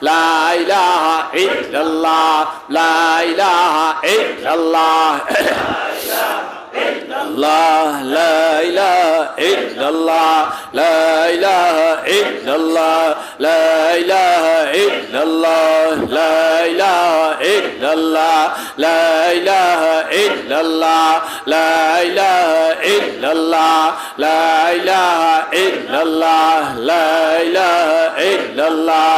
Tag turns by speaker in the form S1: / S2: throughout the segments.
S1: لا إله إلا الله لا إله إلا الله لا إله إلا الله لا إله إلا الله لا إله إلا الله لا إله إلا الله لا إله إلا الله لا إله إلا الله لا إله إلا الله لا إله إلا الله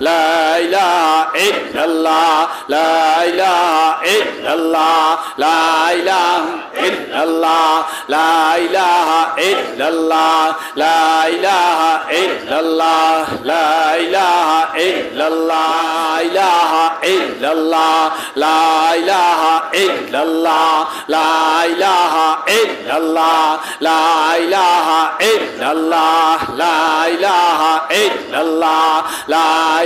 S1: লাইলা ইল্লাল্লাহ লাইলা ইল্লাল্লাহ লাইলা ইল্লাল্লাহ লাইলা ইল্লাল্লাহ লাইলা ইল্লাল্লাহ লাইলা ইল্লাল্লাহ লাইলা ইল্লাল্লাহ লাইলা ইল্লাল্লাহ লাইলা ইল্লাল্লাহ লাইলা ইল্লাল্লাহ লাইলা ইল্লাল্লাহ লাইলা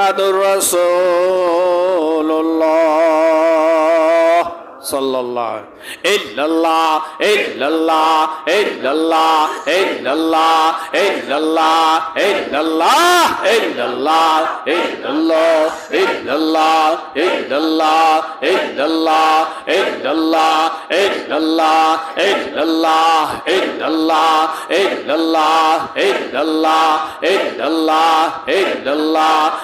S1: মোহাম্মদুর রসুল্লাহ সাল্লাল্লাহ ইল্লাল্লাহ ইল্লাল্লাহ ইল্লাল্লাহ ইল্লাল্লাহ ইল্লাল্লাহ ইল্লাল্লাহ ইল্লাল্লাহ ইল্লাল্লাহ ইল্লাল্লাহ ইল্লাল্লাহ ইল্লাল্লাহ ইল্লাল্লাহ ইল্লাল্লাহ ইল্লাল্লাহ ইল্লাল্লাহ ইল্লাল্লাহ ইল্লাল্লাহ ইল্লাল্লাহ ইল্লাল্লাহ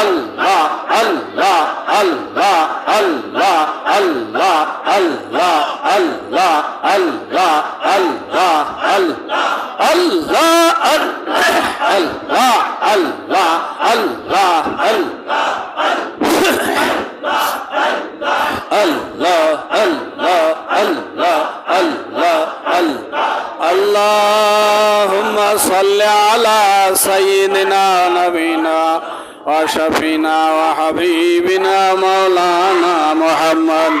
S1: আল্লাহ আল্লাহ আল্লাহ আল্লাহ আল্লাহ আল্লাহ আল্লাহ আল্লাহ আল্লাহ আল্লাহ আল্লাহ আল্লাহ আল্লাহ আল্লাহ আল্লাহ আল্লাহ আল্লাহ আল্লাহ আল্লাহ اللهم صل على سيدنا نبينا وشفينا وحبيبنا مولانا محمد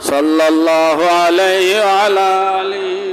S1: صلى الله عليه وعلى آله